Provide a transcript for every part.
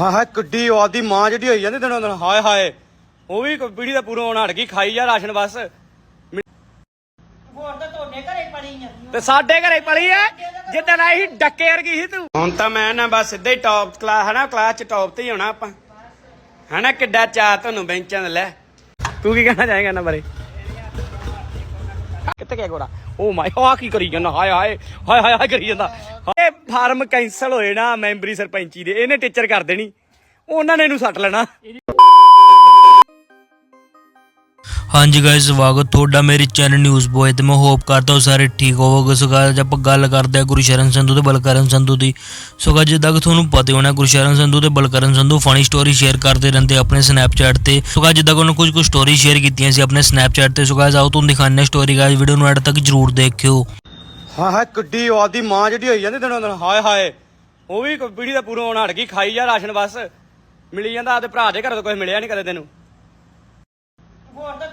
ਹਾਂ ਹਾਂ ਕਿੱਡੀ ਆਦੀ ਮਾਂ ਜਿਹੜੀ ਹੋਈ ਜਾਂਦੀ ਦਿਨੋਂ ਦਿਨ ਹਾਏ ਹਾਏ। ਉਹ ਵੀ ਪੀੜੀ ਦਾ ਪੂਰਾ ਹੋਣ ਹਟ ਗਈ ਖਾਈ ਜਾ ਰਾਸ਼ਨ ਬਸ। ਹੋਰ ਤਾਂ ਤੁਹਾਡੇ ਘਰੇ ਪੜੀ ਆ। ਤੇ ਸਾਡੇ ਘਰੇ ਪਲੀ ਐ ਜਿੱਦਣ ਆਈ ਸੀ ਡੱਕੇ ਵਰਗੀ ਸੀ ਤੂੰ। ਹੁਣ ਤਾਂ ਮੈਂ ਨਾ ਬਸ ਸਿੱਧਾ ਹੀ ਟੌਪ ਕਲਾਸ ਹਨਾ ਕਲਾਸ ਚ ਟੌਪ ਤੇ ਹੀ ਹੋਣਾ ਆਪਾਂ। ਹਨਾ ਕਿੱਡਾ ਚਾਹ ਤੁਹਾਨੂੰ ਬੈਂਚਾਂ ਦਾ ਲੈ। ਤੂੰ ਕੀ ਕਹਿਣਾ ਚਾਹੇਗਾ ਇਹਨਾਂ ਬਾਰੇ? ਕਿੱਥੇ ਗਿਆ ਗੋਰਾ ਓ ਮਾਈ ਆ ਕੀ ਕਰੀ ਜਾਂਦਾ? ਹਾਏ ਹਾਏ ਹਾਏ ਹਾਏ ਹਾਏ ਕਰੀ ਜਾਂਦਾ। ਇਹ ਫਾਰਮ ਕੈਂਸਲ ਹੋਏ ਨਾ ਮੈਂਬਰੀ ਸਰਪੰਚੀ ਦੇ ਇਹਨੇ ਟੀਚਰ ਕਰ ਦੇਣੀ। ਉਹਨਾਂ ਨੇ ਇਹਨੂੰ ਸੱਟ ਲੈਣਾ। ਹਾਂਜੀ ਗਾਇਸ ਸਵਾਗਤ ਤੁਹਾਡਾ ਮੇਰੇ ਚੈਨਲ ਨਿਊਜ਼ ਬੋਏ ਤੇ। ਮੈਂ ਹੋਪ ਕਰਦਾ ਹਾਂ ਸਾਰੇ ਠੀਕ ਹੋਵੋਗੇ। ਸੋ ਅੱਜ ਆਪਾਂ ਗੱਲ ਕਰਦੇ ਹਾਂ ਗੁਰਸ਼ਰਨ ਸੰਧੂ ਤੇ ਬਲਕਰਨ ਸੰਧੂ ਦੀ। ਸੋ guys, ਜਿੱਦਾਂ ਕਿ ਤੁਹਾਨੂੰ ਪਤਾ ਹੀ ਹੋਣਾ ਗੁਰਸ਼ਰਨ ਸੰਧੂ ਤੇ Balkaran Sandhu funny story share ਕਰਦੇ ਰਹਿੰਦੇ ਆਪਣੇ ਸਨੈਪਚੈਟ ਤੇ। ਸੋ guys, ਜਿੱਦਾਂ ਕਿ ਉਹਨਾਂ ਕੁਝ ਕੁ ਸਟੋਰੀ ਸ਼ੇਅਰ ਕੀਤੀਆਂ ਸੀ ਆਪਣੇ ਸਨੈਪਚੈਟ ਤੇ। ਸੋ guys, ਆਓ ਤੁਹਾਨੂੰ ਦਿਖਾਉਂਦੇ ਸਟੋਰੀ ਗਾਇਸ ਵੀਡੀਓ ਨੂੰ ਐਡ ਤੱਕ ਜਰੂਰ ਦੇਖਿਓ। ਹਾਂ ਹਾਂ ਕਿੱਡੀ ਆਦੀ ਮਾਂ ਜਿਹੜੀ ਹੋਈ ਜਾਂਦੀ ਦਿਨੋਂ ਦਿਨ। ਹਾਏ ਹਾਏ ਉਹ ਵੀ ਪੀੜੀ ਦਾ ਪੂਰਾ ਹੋਣ ਹਟ ਗਈ ਖਾਈ ਜਾ ਰਾਸ਼ਨ ਬਸ। ਮਿਲੀ ਜਾਂਦਾ ਆਪਦੇ ਭਰਾ ਦੇ ਘਰੋਂ ਤਾਂ ਕੁਝ ਮਿਲਿਆ ਨਹੀਂ ਕਦੇ ਤੈਨੂੰ। ਹੋਰ ਤਾਂ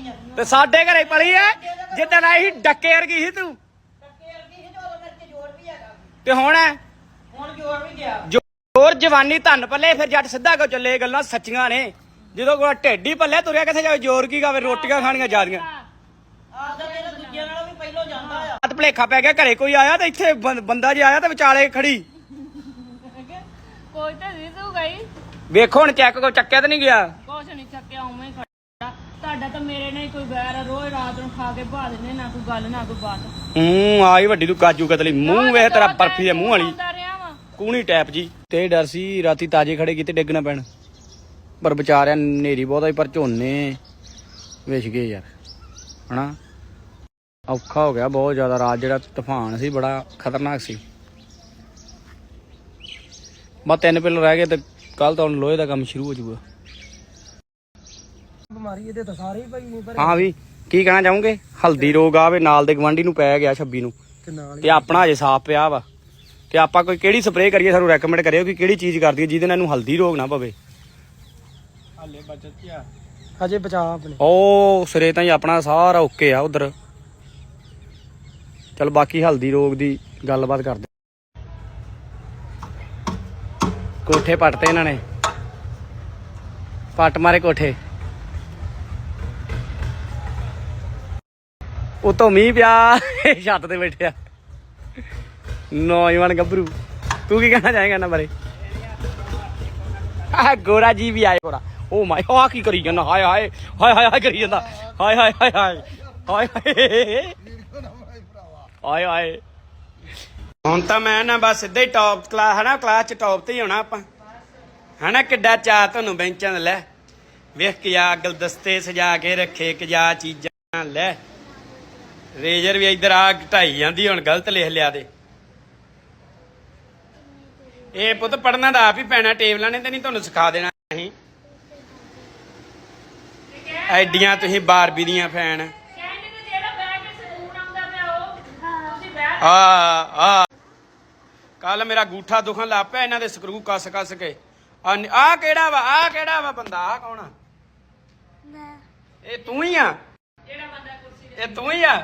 ਆ। ਤੇ ਸਾਡੇ ਘਰੇ ਪਲੀ ਐ ਜਿੱਦਣ ਆਈ ਸੀ ਡੱਕੇ ਵਰਗੀ ਸੀ ਤੂੰ। ਟੱਕੇ ਵਰਗੀ ਸੀ ਜਦੋਂ ਮੇਰੇ ਤੇ ਜ਼ੋਰ ਵੀ ਹੈਗਾ ਤੇ ਹੁਣ ਹੁਣ ਜ਼ੋਰ ਵੀ ਗਿਆ। ਜੋਰ ਜਵਾਨੀ ਧੰਨ ਪੱਲੇ ਫਿਰ ਜੱਟ ਸਿੱਧਾ ਕੋ ਚੱਲੇ ਇਹ ਗੱਲਾਂ ਸੱਚੀਆਂ ਨੇ। ਜਦੋਂ ਕੋਈ ਢੇਡੀ ਪੱਲੇ ਤੁਰਿਆ ਕਿੱਥੇ ਜਾਵੇ ਜ਼ੋਰ ਕੀ ਗਾਵੇ ਰੋਟੀਆਂ ਖਾਣੀਆਂ ਜਾਦੀਆਂ ਆਹ ਤਾਂ ਤੇਰਾ ਦੂਜਿਆਂ ਨਾਲੋਂ ਵੀ ਪਹਿਲਾਂ ਜਾਂਦਾ ਆ। ਹੱਥ ਭਲੇਖਾ ਪੈ ਗਿਆ ਘਰੇ ਕੋਈ ਆਇਆ ਤੇ ਇੱਥੇ ਬੰ- ਬੰਦਾ ਜੇ ਆਇਆ ਤੇ ਵਿਚਾਲੇ ਖੜੀ। ਕੋਈ ਤਾਂ ਨਹੀਂ ਤੂੰ ਗਈ। ਵੇਖੋ ਹੁਣ ਚੈੱਕ ਕੋ ਚੱਕਿਆ ਤੇ ਨਹੀਂ ਗਿਆ। ਕੁਛ ਨਹੀਂ ਚੱਕਿਆ ਉਵੇਂ ਹੀ ਖੜਾ। ਤੁਹਾਡਾ ਤਾਂ ਮੇਰੇ ਨਾਲ ਹੀ ਕੋਈ ਵੈਰ ਆ, ਰੋਜ਼ ਰਾਤ ਨੂੰ ਖਾ ਕੇ ਭਾ ਦਿੰਦੇ ਨਾ ਕੋਈ ਗੱਲ ਨਾ ਕੋਈ ਬਾਤ। ਹੂੰ ਆਈ ਵੱਡੀ ਤੂੰ ਕਾਜੂ ਕਤਲੀ ਮੂੰਹ ਵੇਖ ਤੇਰਾ ਬਰਫੀ ਦੇ ਮੂੰਹ ਵਾਲੀ। ਹੁੰਦਾ ਰਿਹਾ ਵਾ। ਕੂਣੀ ਟੈਪ ਜੀ। ਤੇ ਡਰ ਸੀ ਰਾਤੀ ਤਾਜੇ ਖੜੇ ਕੀਤੇ ਡਿੱਗਣਾ ਪੈਣ। ਪਰ ਵਿਚਾਰਿਆ ਨੇਰੀ ਬਹੁਤਾ ਹੀ ਪਰ ਝੋਨੇ ਵਿਛ ਗਏ ਯਾਰ ਹਨਾ? ਔਖਾ ਹੋ ਗਿਆ ਬਹੁਤ ਜ਼ਿਆਦਾ ਰਾਤ ਜਿਹੜਾ ਤੂਫਾਨ ਸੀ ਬੜਾ ਖਤਰਨਾਕ ਸੀ। ਬਸ ਤਿੰਨ ਪਿੱਲ ਰਹਿ ਗਏ ਤੇ ਕੱਲ ਤਾਂ ਲੋਹੇ ਦਾ ਕੰਮ ਸ਼ੁਰੂ ਹੋ ਜਾਊਗਾ। ਬਿਮਾਰੀ ਇਹਦੇ ਤਾਂ ਸਾਰੇ ਹੀ ਪਈ ਨਹੀਂ ਪਰ ਹਾਂ ਵੀ ਕੀ ਕਹਿਣਾ ਚਾਹੋਗੇ? ਹਲਦੀ ਰੋਗ ਆਵੇ ਨਾਲ ਦੇ ਗਵਾਂਢੀ ਨੂੰ ਪੈ ਗਿਆ 26 ਨੂੰ। ਤੇ ਨਾਲ ਤੇ ਆਪਣਾ ਅਜੇ ਸਾਫ਼ ਪਿਆ ਵਾ। ਤੇ ਆਪਾਂ ਕੋਈ ਕਿਹੜੀ ਸਪਰੇਅ ਕਰੀਏ ਸਾਨੂੰ ਰეკਮੈਂਡ ਕਰਿਓ ਕਿ ਕਿਹੜੀ ਚੀਜ਼ ਕਰਦੀ ਹੈ ਜਿਹਦੇ ਨਾਲ ਇਹਨੂੰ ਹਲਦੀ ਰੋਗ ਨਾ ਪਵੇ। ਹਾਲੇ ਬਚਤ ਆ? ਹਜੇ ਬਚਾ ਆਪਣੇ। ਉਹ ਸਿਰੇ ਤਾਂ ਹੀ ਆਪਣਾ ਸਾਰਾ ਓਕੇ ਆ ਉਧਰ। ਚਲ ਬਾਕੀ ਹਲਦੀ ਰੋਗ ਦੀ ਗੱਲਬਾਤ ਕਰਦੇ ਕੋਠੇ ਪੱਟਤੇ ਇਹਨਾਂ ਨੇ। ਪੱਟ ਮਾਰੇ ਕੋਠੇ। ਉਤੋਂ ਮੀਂਹ ਪਿਆ, ਛੱਤ ਤੇ ਬੈਠਿਆ। ਨੌਜਵਾਨ ਗੱਭਰੂ, ਤੂੰ ਕੀ ਕਹਿਣਾ ਚਾਹੇਗਾ ਇਹਨਾਂ ਬਾਰੇ? ਆ ਗੋਰਾ ਜੀ ਵੀ ਆਏ ਗੋਰਾ। ਓ ਮਾਈ ਆ ਕੀ ਕਰੀ ਜਾਂਦਾ? ਹਾਏ ਹਾਏ ਹਾਏ ਹਾਏ ਹਾਏ ਕਰੀ ਜਾਂਦਾ। ਹਾਏ ਹਾਏ ਹਾਏ ਹਾਏ ਹਾਏ ਹਾਏ। ਹਾਏ ਹਾਏ ਹੁਣ ਤਾਂ ਮੈਂ ਨਾ ਬਸ ਸਿੱਧਾ ਹੀ ਟੌਪ ਕਲਾਸ ਹਨਾ ਕਲਾਸ ਚ ਟੌਪ ਤੇ ਹੀ ਹੋਣਾ ਆਪਾਂ। ਹਨਾ, ਕਿੱਡਾ ਚਾਹ ਤੁਹਾਨੂੰ ਬੈਂਚਾਂ ਦਾ, ਲੈ। ਵੇਖ ਕੇ ਆ ਗੁਲਦਸਤੇ ਸਜਾ ਕੇ ਰੱਖੇ ਕਿਜਾ ਚੀਜ਼ਾਂ, ਲੈ। ਰੇਜਰ ਵੀ ਇੱਧਰ ਆ ਢਾਈ ਜਾਂਦੀ ਹੁਣ ਗਲਤ ਲਿਖ ਲਿਆ ਤੇ। ਇਹ ਪੁੱਤ ਪੜਨਾ ਤਾਂ ਆਪ ਹੀ ਪੈਣਾ ਟੇਬਲਾਂ ਨੇ ਤੇ ਨਹੀਂ ਤੁਹਾਨੂੰ ਸਿਖਾ ਦੇਣਾ ਅਸੀਂ। ਐਡੀਆਂ ਤੁਸੀਂ ਬਾਰਬੀ ਦੀਆਂ ਫੈਨ। ਆ ਆ। ਕੱਲ ਮੇਰਾ ਗੂਠਾ ਦੁਖਣ ਲੱਗ ਪਿਆ ਇਹਨਾਂ ਦੇ ਸਕਰੂ ਕੱਸ ਕੱਸ ਕੇ। ਆ ਕਿਹੜਾ ਵਾ ਆ ਕਿਹੜਾ ਵਾ ਬੰਦਾ ਆ ਕੌਣ ਇਹ ਤੂੰ ਹੀ ਆ? ਇਹ ਤੂੰ ਹੀ ਆ?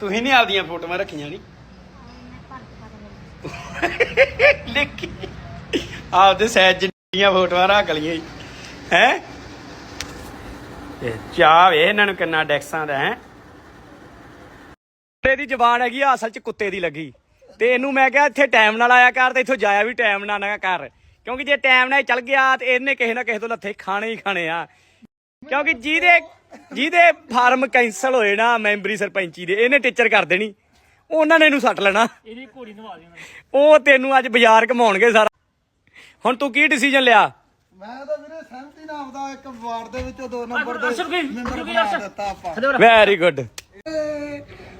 ਤੂੰ ਹੀ ਨਹੀਂ ਆਪਦੀਆਂ ਫੋਟੋਆਂ ਰੱਖੀਆਂ ਨਹੀਂ ਲਿਖੀ। ਆਪਦੇ ਸਹਿਜ ਦੀਆਂ ਫੋਟੋਆਂ ਰੱਖ ਲਈਆਂ ਹੈ? ਇਹ ਚਾਹ ਵੇ, ਇਹਨਾਂ ਨੂੰ ਕਿੰਨਾ ਡੈਕਸਾਂ ਦਾ, ਹੈ? ਕੁੱਤੇ ਦੀ ਜ਼ਬਾਨ ਹੈਗੀ ਆ ਅਸਲ 'ਚ ਕੁੱਤੇ ਦੀ ਲੱਗੀ। ਤੇ ਇਹਨੂੰ ਮੈਂ ਕਿਹਾ, ਇੱਥੇ ਟਾਈਮ ਨਾਲ ਆਇਆ ਕਰ ਤੇ ਇੱਥੋਂ ਜਾਇਆ ਵੀ ਟਾਈਮ ਨਾਲ ਨਾ ਕਰ। ਕਿਉਂਕਿ ਜੇ ਟਾਈਮ ਨਾਲ ਚੱਲ ਗਿਆ, ਤੇ ਇਹਨੇ ਕਿਸੇ ਨਾ ਕਿਸੇ ਤੋਂ ਲੱਥੇ ਖਾਣੇ ਹੀ ਖਾਣੇ ਆ। ਕਿਉਂਕਿ ਜਿਹਦੇ ਜਿਹਦੇ ਫਾਰਮ ਕੈਂਸਲ ਹੋਏ ਨਾ ਮੈਂਬਰੀ ਸਰਪੰਚੀ ਦੇ ਇਹਨੇ ਟੀਚਰ ਕਰ ਦੇਣੀ। ਉਹਨਾਂ ਨੇ ਇਹਨੂੰ ਸੱਟ ਲੈਣਾ। ਇਹਦੀ ਘੋੜੀ ਨਵਾ ਦੇਣਾ ਉਹ ਤੈਨੂੰ ਅੱਜ ਬਾਜ਼ਾਰ ਘਮਾਉਣਗੇ ਸਾਰਾ। ਹੁਣ ਤੂੰ ਕੀ ਡਿਸੀਜਨ ਲਿਆ? ਮੈਂ ਤਾਂ ਵੀਰੇ ਸਹਿਮਤੀ ਨਾਲ ਆਪਦਾ ਇੱਕ ਵਾਰਡ ਦੇ ਵਿੱਚੋਂ ਦੋ ਨੰਬਰ ਦੇ ਮੈਂਬਰ ਕੀ ਬਣਾ ਅਰਸ਼ਦ? ਦਿੱਤਾ ਆਪਾਂ। ਵੈਰੀ ਗੁੱਡ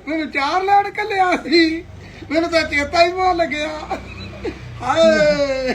ਮੈਨੂੰ ਚਾਰ ਲੈਣ ਕੱਲਿਆ ਸੀ। ਮੈਨੂੰ ਤਾਂ ਚੇਤਾ ਹੀ ਭੁੱਲ ਗਿਆ। ਹਾਏ।